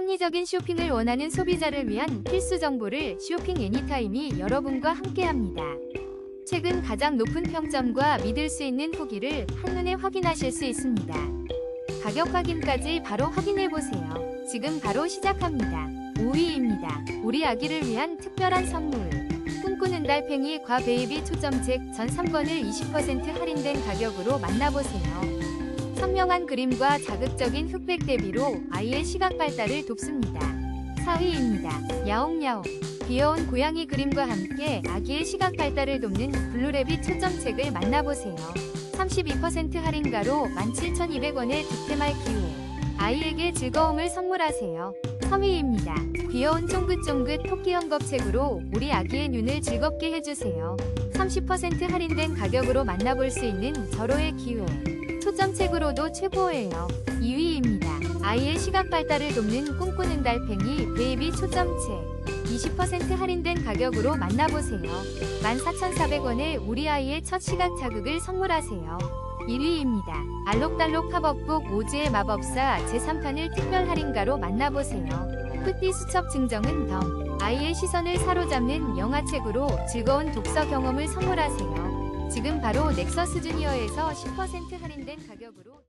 합리적인 쇼핑을 원하는 소비자를 위한 필수 정보를 쇼핑 애니타임이 여러분과 함께합니다. 최근 가장 높은 평점과 믿을 수 있는 후기를 한눈에 확인하실 수 있습니다. 가격 확인까지 바로 확인해 보세요. 지금 바로 시작합니다. 5위입니다. 우리 아기를 위한 특별한 선물. 꿈꾸는 달팽이 과 베이비 초점책 전 3권을 20% 할인된 가격으로 만나보세요. 선명한 그림과 자극적인 흑백 대비로 아이의 시각 발달을 돕습니다. 4위입니다. 야옹야옹. 귀여운 고양이 그림과 함께 아기의 시각 발달을 돕는 블루레빗 초점책을 만나보세요. 32% 할인가로 17,200원의 득템할 기회. 아이에게 즐거움을 선물하세요. 3위입니다. 귀여운 쫑긋쫑긋 토끼 연겁책으로 우리 아기의 눈을 즐겁게 해주세요. 30% 할인된 가격으로 만나볼 수 있는 절호의 기회. 초점책으로도 최고예요. 2위입니다. 아이의 시각 발달을 돕는 꿈꾸는 달팽이 베이비 초점책. 20% 할인된 가격으로 만나보세요. 14,400원에 우리 아이의 첫 시각 자극을 선물하세요. 1위입니다. 알록달록 팝업북 오즈의 마법사 제3판을 특별 할인가로 만나보세요. 푸띠 수첩 증정은 덤. 아이의 시선을 사로잡는 영화책으로 즐거운 독서 경험을 선물하세요. 지금 바로 넥서스 주니어에서 10% 할인된 가격으로